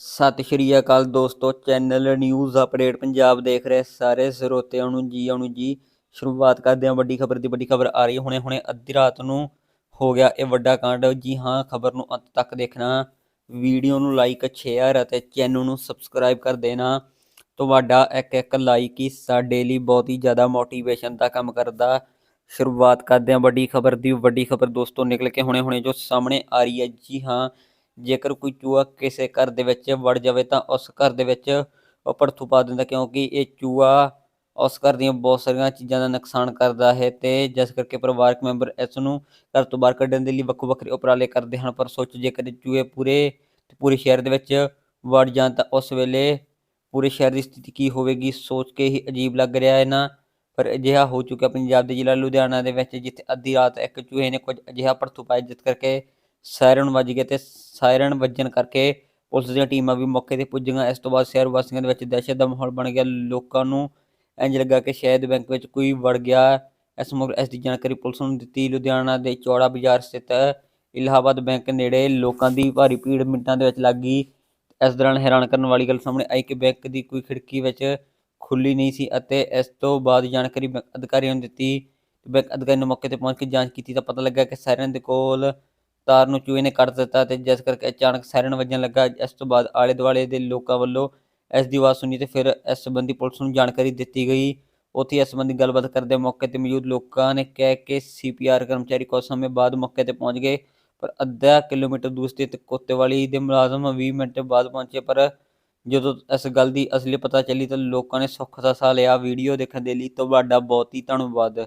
ਸਤਿ ਸ਼੍ਰੀ ਅਕਾਲ ਦੋਸਤੋ, channel news update Punjab ਦੇਖ ਰਹੇ ਸਾਰੇ ਸਰੋਤਿਆਂ ਨੂੰ ਜੀ, ਆਉਣ ਜੀ। ਸ਼ੁਰੂਆਤ ਕਰਦੇ ਹਾਂ ਵੱਡੀ ਖਬਰ ਦੀ, ਵੱਡੀ ਖਬਰ ਆ ਰਹੀ ਹੈ। ਹੁਣੇ ਹੁਣੇ ਅੱਧੀ ਰਾਤ ਨੂੰ ਹੋ ਗਿਆ ਇਹ ਵੱਡਾ ਕਾਂਡ। ਜੀ ਹਾਂ, ਖਬਰ ਨੂੰ ਅੰਤ ਤੱਕ ਦੇਖਣਾ। ਵੀਡੀਓ ਨੂੰ ਲਾਈਕ ਸ਼ੇਅਰ ਅਤੇ ਚੈਨਲ ਨੂੰ ਸਬਸਕ੍ਰਾਈਬ ਕਰ ਦੇਣਾ। ਤੁਹਾਡਾ ਇੱਕ ਇੱਕ ਲਾਈਕ ਹੀ ਸਾਡੇ ਲਈ ਬਹੁਤ ਹੀ ਜ਼ਿਆਦਾ ਮੋਟੀਵੇਸ਼ਨ ਦਾ ਕੰਮ ਕਰਦਾ। ਸ਼ੁਰੂਆਤ ਕਰਦੇ ਹਾਂ ਵੱਡੀ ਖਬਰ ਦੀ। ਵੱਡੀ ਖਬਰ ਦੋਸਤੋ ਨਿਕਲ ਕੇ ਹੁਣੇ ਹੁਣੇ ਜੋ ਸਾਹਮਣੇ ਆ ਰਹੀ ਹੈ। ਜੀ ਹਾਂ ਜੇਕਰ ਕੋਈ ਚੂਹਾ ਕਿਸੇ ਘਰ ਦੇ ਵਿੱਚ ਵੜ ਜਾਵੇ ਤਾਂ ਉਸ ਘਰ ਦੇ ਵਿੱਚ ਉਹ ਭੜਥੂ ਪਾ ਦਿੰਦਾ ਕਿਉਂਕਿ ਇਹ ਚੂਹਾ ਉਸ ਘਰ ਦੀਆਂ ਬਹੁਤ ਸਾਰੀਆਂ ਚੀਜ਼ਾਂ ਦਾ ਨੁਕਸਾਨ ਕਰਦਾ ਹੈ ਤੇ ਜਿਸ ਕਰਕੇ ਪਰਿਵਾਰਕ ਮੈਂਬਰ ਇਸ ਨੂੰ ਘਰ ਤੋਂ ਬਾਹਰ ਕੱਢਣ ਦੇ ਲਈ ਵੱਖੋ ਵੱਖਰੇ ਉਪਰਾਲੇ ਕਰਦੇ ਹਨ। ਪਰ ਸੋਚੋ ਜੇਕਰ ਚੂਹੇ ਪੂਰੇ ਪੂਰੇ ਸ਼ਹਿਰ ਦੇ ਵਿੱਚ ਵੜ ਜਾਣ ਤਾਂ ਉਸ ਵੇਲੇ ਪੂਰੇ ਸ਼ਹਿਰ ਦੀ ਸਥਿਤੀ ਕੀ ਹੋਵੇਗੀ ਸੋਚ ਕੇ ਹੀ ਅਜੀਬ ਲੱਗ ਰਿਹਾ ਹੈ ਨਾ। ਪਰ ਅਜਿਹਾ ਹੋ ਚੁੱਕਿਆ ਪੰਜਾਬ ਦੇ ਜ਼ਿਲ੍ਹਾ ਲੁਧਿਆਣਾ ਦੇ ਵਿੱਚ ਜਿੱਥੇ ਅੱਧੀ ਰਾਤ ਇੱਕ ਚੂਹੇ ਨੇ ਕੁਝ ਅਜਿਹਾ ਭੜਥੂ ਪਾਇਆ ਜਿਸ ਕਰਕੇ ਸਾਇਰਨ ਵੱਜ ਗਏ ਤੇ ਸਾਇਰਨ ਵੱਜਣ ਕਰਕੇ ਪੁਲਿਸ ਦੀਆਂ ਟੀਮਾਂ ਵੀ ਮੌਕੇ ਤੇ ਪੁੱਜੀਆਂ। ਇਸ ਤੋਂ ਬਾਅਦ ਸ਼ਹਿਰ ਵਾਸੀਆਂ ਦੇ ਵਿੱਚ ਦਹਿਸ਼ਤ ਦਾ ਮਾਹੌਲ ਬਣ ਗਿਆ। ਲੋਕਾਂ ਨੂੰ ਇੰਜ ਲੱਗਾ ਕਿ ਸ਼ਾਇਦ ਬੈਂਕ ਵਿੱਚ ਕੋਈ ਵੜ ਗਿਆ। ਇਸ ਮਗਰ ਇਸ ਦੀ ਜਾਣਕਾਰੀ ਪੁਲਿਸ ਨੂੰ ਦਿੱਤੀ। ਲੁਧਿਆਣਾ ਦੇ ਚੌੜਾ ਬਾਜ਼ਾਰ ਸਥਿਤ ਇਲਾਹਾਬਾਦ ਬੈਂਕ ਨੇੜੇ ਲੋਕਾਂ ਦੀ ਭਾਰੀ ਭੀੜ ਮਿੰਟਾਂ ਦੇ ਵਿੱਚ ਲੱਗ ਗਈ। ਇਸ ਦੌਰਾਨ ਹੈਰਾਨ ਕਰਨ ਵਾਲੀ ਗੱਲ ਸਾਹਮਣੇ ਆਈ ਕਿ ਬੈਂਕ ਦੀ ਕੋਈ ਖਿੜਕੀ ਵਿੱਚ ਖੁੱਲੀ ਨਹੀਂ ਸੀ ਅਤੇ ਇਸ ਤੋਂ ਬਾਅਦ ਜਾਣਕਾਰੀ ਬੈਂਕ ਅਧਿਕਾਰੀਆਂ ਨੂੰ ਦਿੱਤੀ। ਬੈਂਕ ਅਧਿਕਾਰੀ ਨੇ ਮੌਕੇ ਤੇ ਪਹੁੰਚ ਕੇ ਜਾਂਚ ਕੀਤੀ ਤਾਂ ਪਤਾ ਲੱਗਾ ਕਿ ਸਾਇਰਨ ਦੇ ਕੋਲ ਤਾਰ ਨੂੰ ਚੂਹੇ ਨੇ ਕੱਟ ਦਿੱਤਾ ਤੇ ਜਿਸ ਕਰਕੇ ਅਚਾਨਕ ਸਾਇਰਨ ਵੱਜਣ ਲੱਗਾ। ਇਸ ਤੋਂ ਬਾਅਦ ਆਲੇ ਦੁਆਲੇ ਦੇ ਲੋਕਾਂ ਵੱਲੋਂ ਇਸ ਦੀ ਆਵਾਜ਼ ਸੁਣੀ ਤੇ ਫਿਰ ਇਸ ਸੰਬੰਧੀ ਪੁਲਿਸ ਨੂੰ ਜਾਣਕਾਰੀ ਦਿੱਤੀ ਗਈ। ਉੱਥੇ ਇਸ ਸੰਬੰਧੀ ਗੱਲਬਾਤ ਕਰਦੇ ਮੌਕੇ ਤੇ ਮੌਜੂਦ ਲੋਕਾਂ ਨੇ ਕਹਿ ਕੇ ਸੀਪੀਆਰ ਕਰਮਚਾਰੀ ਕੁਝ ਸਮੇਂ ਬਾਅਦ ਮੌਕੇ ਤੇ ਪਹੁੰਚ ਗਏ, ਪਰ ਅੱਧਾ ਕਿਲੋਮੀਟਰ ਦੂਰ ਸਥਿਤ ਕੋਤੇਵਾਲੀ ਦੇ ਮੁਲਾਜ਼ਮ 20 ਮਿੰਟ ਬਾਅਦ ਪਹੁੰਚੇ, ਪਰ ਜਦੋਂ ਇਸ ਗੱਲ ਦੀ ਅਸਲੀ ਪਤਾ ਚੱਲੀ ਤਾਂ ਲੋਕਾਂ ਨੇ ਸੁੱਖ ਦਾ ਸਾਹ ਲਿਆ। ਵੀਡੀਓ ਦੇਖਣ ਦੇ ਲਈ ਤੁਹਾਡਾ ਬਹੁਤ ਹੀ ਧੰਨਵਾਦ।